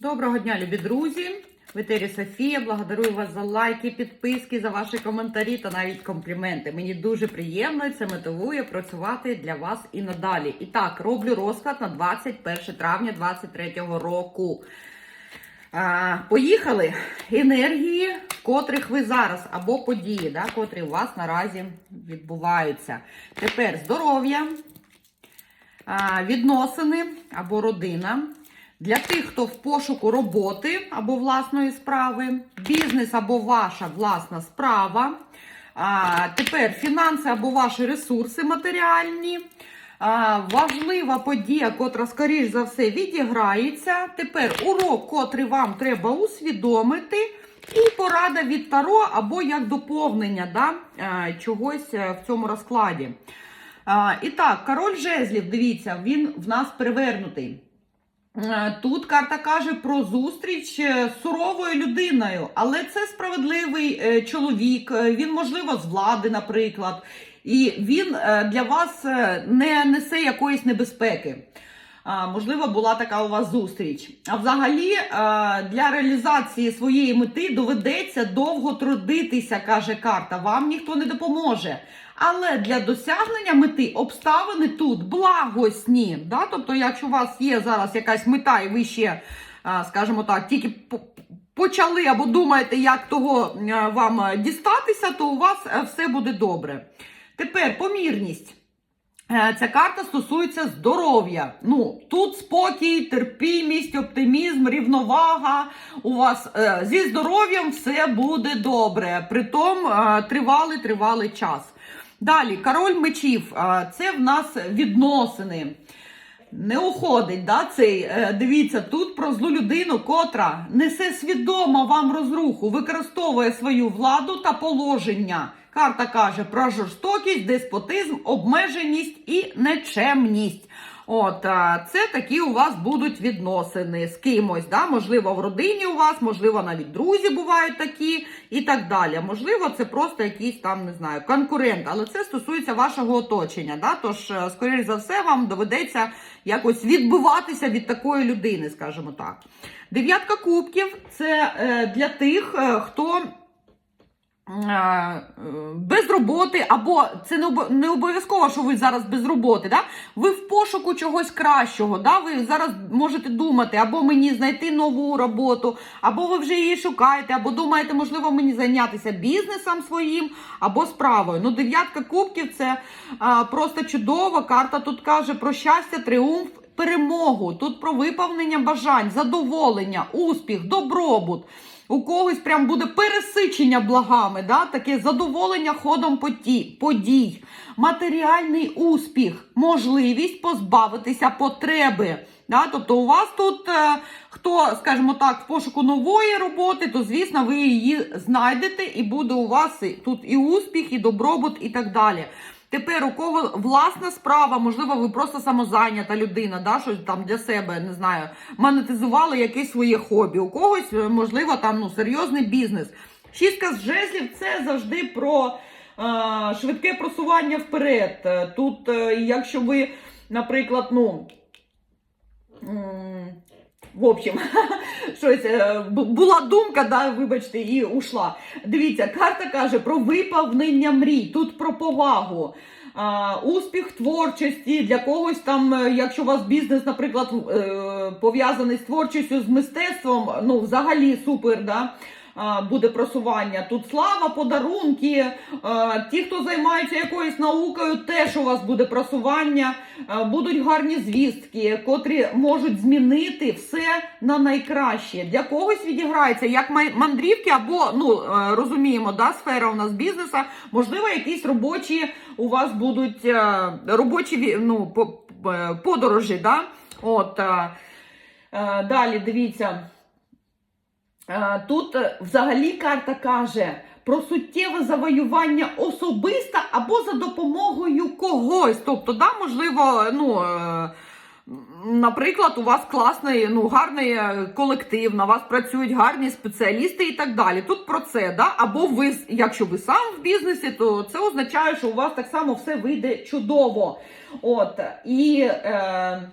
Доброго дня, любі друзі! В етері Софія. Благодарую вас за лайки, підписки, за ваші коментарі та навіть компліменти. Мені дуже приємно і це мотивує працювати для вас і надалі. І так, роблю розклад на 21 травня 2023 року. А, поїхали. Енергії, котрих ви зараз, або події, да, котрі у вас наразі відбуваються. Тепер здоров'я, відносини або родина. Для тих, хто в пошуку роботи або власної справи, бізнес або ваша власна справа. А, тепер фінанси або ваші ресурси матеріальні. А, важлива подія, котра, скоріш за все, відіграється. Тепер урок, котрий вам треба усвідомити. І порада від Таро або як доповнення да, чогось в цьому розкладі. А, і так, король жезлів, дивіться, він в нас перевернутий. Е, Тут карта каже про зустріч е, з суровою людиною, але це справедливий е, чоловік. Він, можливо, з влади, наприклад, і він для вас не несе якоїсь небезпеки. Можливо, була така у вас зустріч. А взагалі, е, для реалізації своєї мети доведеться довго трудитися, каже карта. Вам ніхто не допоможе. Але для досягнення мети обставини тут благосні. Да? Тобто, якщо у вас є зараз якась мета, і ви ще, скажімо так, тільки почали або думаєте, як того вам дістатися, то у вас все буде добре. Тепер помірність. Е, Ця карта стосується здоров'я. Ну тут спокій, терпімість, оптимізм, рівновага. У вас е, зі здоров'ям все буде добре. Притом е, тривалий тривалий час. Далі, король мечів. Це в нас відносини. Не уходить, да, цей. Дивіться, тут про злу людину, котра несе свідомо вам розруху, використовує свою владу та положення. Карта каже про жорстокість, деспотизм, обмеженість і нечемність. От це такі у вас будуть відносини з кимось. Да? Можливо, в родині у вас, можливо, навіть друзі бувають такі і так далі. Можливо, це просто якийсь там, не знаю, конкурент, але це стосується вашого оточення. Да? Тож, е, скоріш за все, вам доведеться якось відбиватися від такої людини, скажімо так. Дев'ятка кубків це е, для тих, е, хто. Е, Без роботи, або це не обов'язково, що ви зараз без роботи. Да? Ви в пошуку чогось кращого. Да? Ви зараз можете думати, або мені знайти нову роботу, або ви вже її шукаєте, або думаєте, можливо, мені зайнятися бізнесом своїм або справою. Ну, дев'ятка кубків це а, просто чудово. Карта тут каже про щастя, тріумф. Перемогу, тут про виповнення бажань, задоволення, успіх, добробут. У когось прям буде пересичення благами, да? таке задоволення ходом поті- подій, матеріальний успіх, можливість позбавитися потреби. Да? Тобто у вас тут, е, хто, скажімо так, в пошуку нової роботи, то звісно ви її знайдете, і буде у вас тут і успіх, і добробут, і так далі. Тепер у кого власна справа, можливо, ви просто самозайнята людина, да, щось там для себе не знаю, монетизували якесь своє хобі. У когось, е, можливо, там ну серйозний бізнес. Шістка з жезлів це завжди про е, швидке просування вперед. Е, Тут, е, якщо ви, наприклад, ну. В общем, щось е, була думка, да, вибачте, і ушла. Дивіться, карта каже про виповнення мрій, тут про повагу. А, успіх творчості для когось там, е, якщо у вас бізнес, наприклад, е, пов'язаний з творчістю, з мистецтвом, ну взагалі супер, да? Буде просування. Тут слава, подарунки. Ті, хто займаються якоюсь наукою, теж у вас буде просування, будуть гарні звістки, котрі можуть змінити все на найкраще. Для когось відіграється як мандрівки, або ну е, розуміємо, да, сфера у нас бізнеса. Можливо, якісь робочі у вас будуть е, робочі ну, е, подорожі. Да? От, далі дивіться. Е, Тут е, взагалі карта каже про суттєве завоювання особисто або за допомогою когось. Тобто, да, можливо, ну. е, Наприклад, у вас класний, ну гарний колектив, на вас працюють гарні спеціалісти і так далі. Тут про це, да? Або ви, якщо ви сам в бізнесі, то це означає, що у вас так само все вийде чудово. От і Е,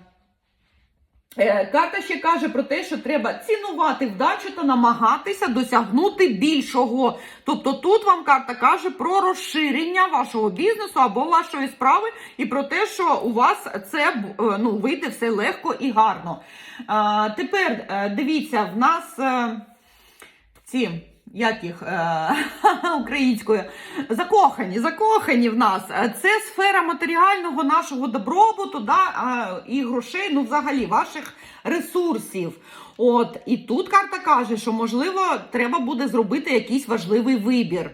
Карта ще каже про те, що треба цінувати вдачу та намагатися досягнути більшого. Тобто тут вам карта каже про розширення вашого бізнесу або вашої справи, і про те, що у вас це е, ну, вийде все легко і гарно. Тепер е, дивіться, в нас е, ці. Як їх е, українською закохані, закохані в нас. Е, Це сфера матеріального нашого добробуту, да, і грошей, ну взагалі ваших ресурсів. От і тут карта каже, що можливо треба буде зробити якийсь важливий вибір.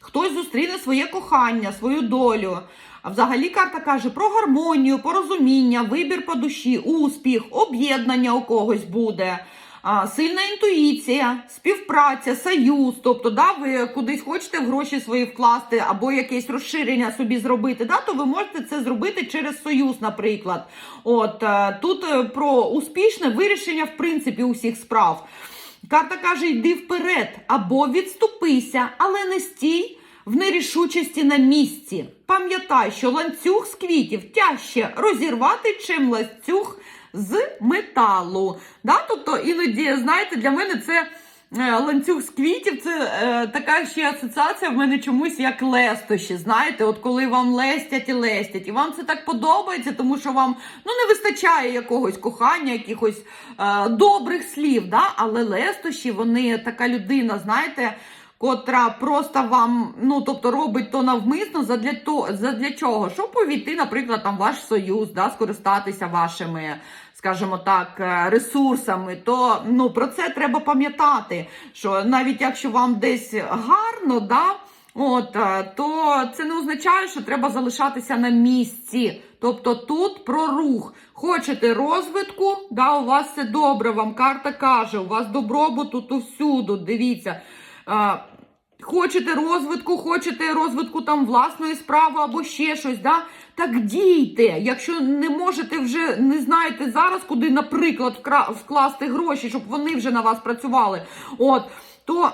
Хтось зустріне своє кохання, свою долю. А взагалі карта каже про гармонію, порозуміння, вибір по душі, успіх, об'єднання у когось буде. Сильна інтуїція, співпраця, союз. Тобто, да, ви кудись хочете гроші свої вкласти або якесь розширення собі зробити, да, то ви можете це зробити через союз, наприклад. От е, тут е, про успішне вирішення, в принципі, усіх справ. Карта каже: йди вперед або відступися, але не стій в нерішучості на місці. Пам'ятай, що ланцюг з квітів тяжче розірвати, чим ланцюг з металу. Да? Тобто, іноді, знаєте, для мене це. е, Ланцюг з квітів це е, така ще асоціація в мене чомусь як лестощі. Знаєте, от коли вам лестять і лестять, і вам це так подобається, тому що вам ну не вистачає якогось кохання, якихось е, добрих слів. Да? Але лестощі, вони така людина, знаєте, котра просто вам, ну тобто робить то навмисно задля то задля чого? Щоб увійти, наприклад, там ваш союз, да, скористатися вашими, скажімо так, е, ресурсами, то ну про це треба пам'ятати. Що навіть якщо вам десь гарно, да. От, е, то це не означає, що треба залишатися на місці. Тобто тут про рух. Хочете розвитку, да, у вас все добре, вам карта каже, у вас добробуту тут всюду, дивіться. Хочете розвитку, хочете розвитку там власної справи або ще щось, да? так дійте. Якщо не можете вже не знаєте зараз, куди, наприклад, вкласти гроші, щоб вони вже на вас працювали, от, то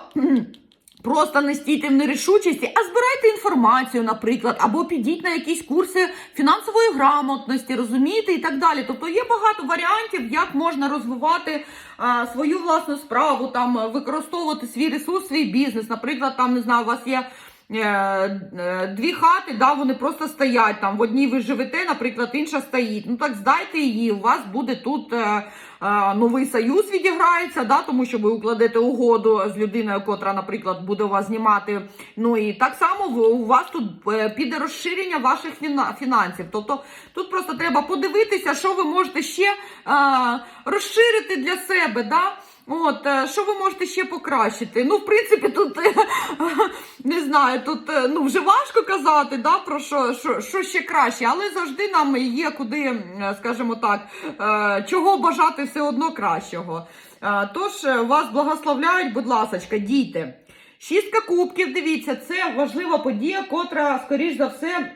просто не стійте в нерішучості, а збирайте інформацію, наприклад, або підіть на якісь курси фінансової грамотності, розумієте, і так далі. Тобто є багато варіантів, як можна розвивати а, свою власну справу, там використовувати свій ресурс, свій бізнес. Наприклад, там не знаю, у вас є. Е, е, Дві хати, да, вони просто стоять там. В одній ви живете, наприклад, інша стоїть. Ну так здайте її. У вас буде тут е, новий союз відіграється, да, тому що ви укладете угоду з людиною, котра, наприклад, буде у вас знімати. Ну і так само у вас тут піде розширення ваших фінансів. Тобто тут просто треба подивитися, що ви можете ще розширити для себе. Да? От, що ви можете ще покращити? Ну, в принципі, тут не знаю, тут е, ну вже важко казати, да, про що, що, що ще краще, але завжди нам є куди, е, скажімо так, е, чого бажати все одно кращого. Тож вас благословляють, будь ласочка, дійте. Шістка кубків, дивіться, це важлива подія, котра, скоріш за все.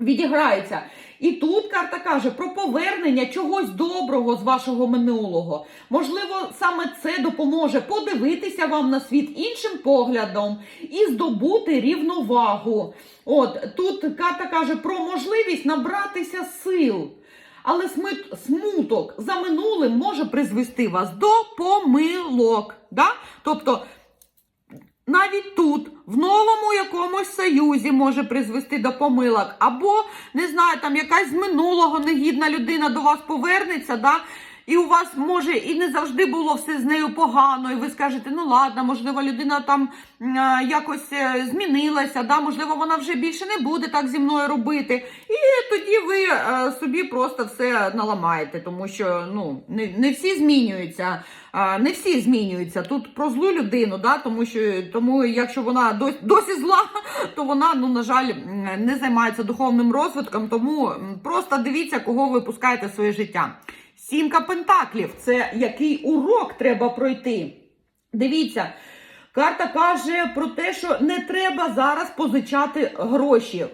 Відіграється. І тут карта каже про повернення чогось доброго з вашого минулого. Можливо, саме це допоможе подивитися вам на світ іншим поглядом і здобути рівновагу. От тут карта каже про можливість набратися сил. Але смуток за минулим може призвести вас до помилок. Да? Тобто навіть тут, в новому якомусь союзі може призвести до помилок, або не знаю, там якась з минулого негідна людина до вас повернеться, да? І у вас може і не завжди було все з нею погано, і ви скажете, ну ладно, можливо, людина там якось е, змінилася, да? можливо, вона вже більше не буде так зі мною робити. І тоді ви е, собі просто все наламаєте, тому що ну, не, не всі змінюються. Не всі змінюються. Тут про злу людину, да, тому що тому, якщо вона досі, досі зла, то вона, ну, на жаль, не займається духовним розвитком, тому просто дивіться, кого ви пускаєте в своє життя. Сімка пентаклів це який урок треба пройти. Дивіться, карта каже про те, що не треба зараз позичати гроші.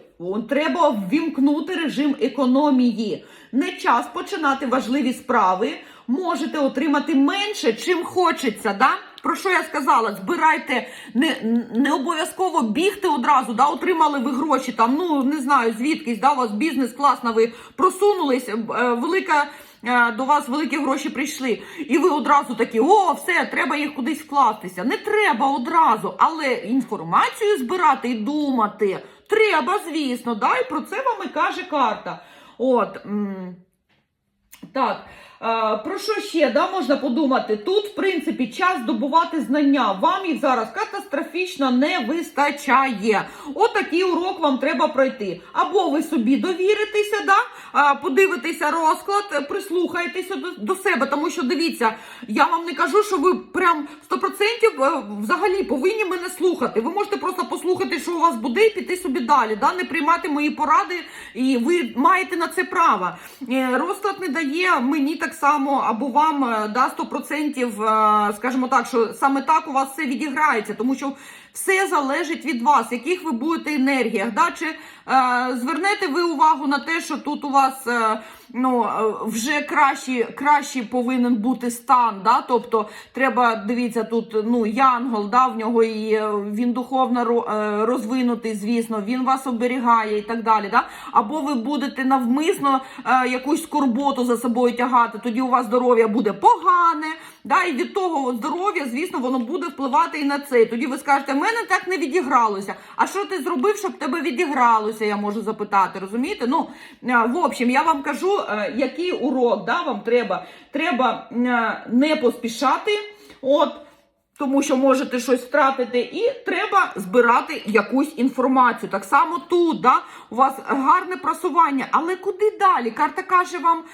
Треба ввімкнути режим економії. Не час починати важливі справи. Можете отримати менше, чим хочеться. Да? Про що я сказала? Збирайте, не, не обов'язково бігти одразу, да? отримали ви гроші, там, ну не знаю, звідкись, да? у вас бізнес класно, ви просунулись, е, велика до вас великі гроші прийшли, і ви одразу такі, о, все, треба їх кудись вкластися. Не треба одразу, але інформацію збирати і думати треба, звісно. Да? І про це вам і каже карта. От. Так. Про що ще да, можна подумати? Тут, в принципі, час добувати знання. Вам їх зараз катастрофічно не вистачає. Отакий урок вам треба пройти. Або ви собі довіритеся, да? подивитеся розклад, прислухайтеся до, до себе. Тому що дивіться, я вам не кажу, що ви прям 100% е, взагалі повинні мене слухати. Ви можете просто послухати, що у вас буде, і піти собі далі. Да? Не приймати мої поради, і ви маєте на це право. Е, Розклад не дає мені так само, або вам е, да, 100%, е, скажімо так, що саме так у вас все відіграється, тому що все залежить від вас, яких ви будете енергіях. Да? Чи звернете ви увагу на те, що тут у вас е, ну, е, вже кращий, кращий повинен бути стан. Да? Тобто треба, дивіться, тут ну, янгол, да, в нього і е, він духовно ро- е, розвинутий, звісно, він вас оберігає і так далі. Да? Або ви будете навмисно е, якусь скорботу за собою тягати, тоді у вас здоров'я буде погане. Да? І від того здоров'я, звісно, воно буде впливати і на це. І тоді ви скажете, в мене так не відігралося. А що ти зробив, щоб тебе відігралося? Я можу запитати. Розумієте? Ну, е, в общем, я вам кажу, е, який урок да, вам треба. Треба е, не поспішати. От. Тому що можете щось втратити, і треба збирати якусь інформацію. Так само тут, да, у вас гарне просування, але куди далі? Карта каже вам,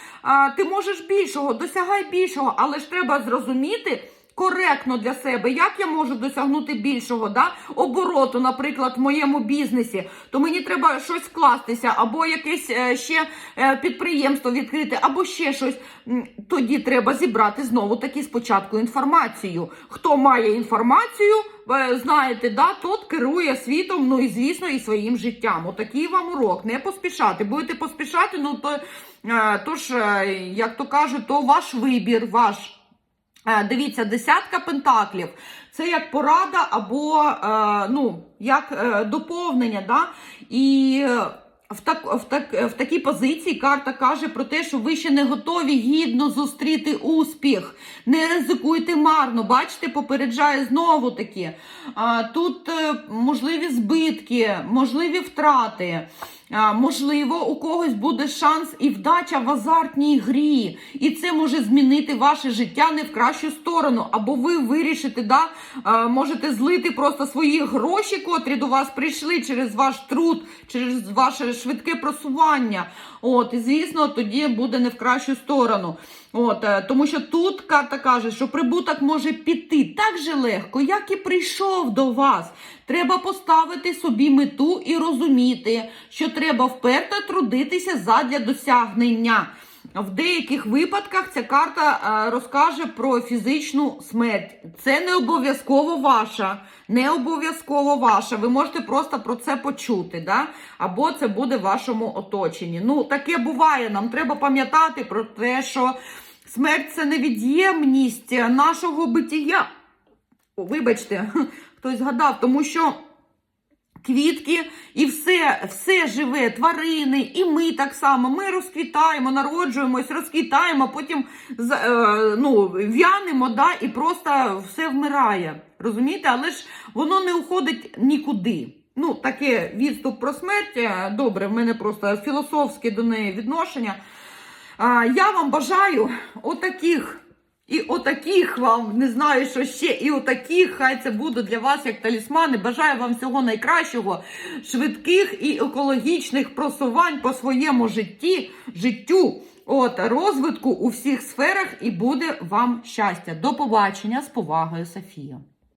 ти можеш більшого, досягай більшого, але ж треба зрозуміти. Коректно для себе, як я можу досягнути більшого да? обороту, наприклад, в моєму бізнесі, то мені треба щось вкластися, або якесь е, ще е, підприємство відкрити, або ще щось. Тоді треба зібрати знову таки спочатку інформацію. Хто має інформацію, ви знаєте, да, тот керує світом, ну і звісно, і своїм життям. Отакий вам урок. Не поспішати. Будете поспішати, ну то, е, то ж, е, як то кажуть, то ваш вибір, ваш. Е, Дивіться, десятка пентаклів. Це як порада або е, ну, як е, доповнення. Да? І в, так, в, так, в такій позиції карта каже про те, що ви ще не готові гідно зустріти успіх. Не ризикуйте марно. Бачите, попереджає знову таки. Тут можливі збитки, можливі втрати. Можливо, у когось буде шанс і вдача в азартній грі, і це може змінити ваше життя не в кращу сторону. Або ви вирішите, да, можете злити просто свої гроші, котрі до вас прийшли через ваш труд, через ваше швидке просування. От, і звісно, тоді буде не в кращу сторону. От, е, тому що тут карта каже, що прибуток може піти так же легко, як і прийшов до вас. Треба поставити собі мету і розуміти, що треба вперто трудитися задля досягнення. В деяких випадках ця карта е, розкаже про фізичну смерть. Це не обов'язково ваша. Не обов'язково ваша. Ви можете просто про це почути, да? або це буде в вашому оточенні. Ну, таке буває. Нам треба пам'ятати про те, що смерть це невід'ємність нашого биття. О, Вибачте, хтось згадав, тому що квітки і все, все живе, тварини, і ми так само. Ми розквітаємо, народжуємось, розквітаємо, потім е, ну, в'янемо, да, і просто все вмирає. Розумієте? Але ж воно не уходить нікуди. Ну, таке відступ про смерть. е, Добре, в мене просто філософське до неї відношення. Я вам бажаю отаких. І отаких вам, не знаю, що ще, і отаких, хай це будуть для вас як талісмани. Бажаю вам всього найкращого, швидких і екологічних просувань по своєму житті, життю, от, розвитку у всіх сферах, і буде вам щастя. До побачення з повагою, Софія.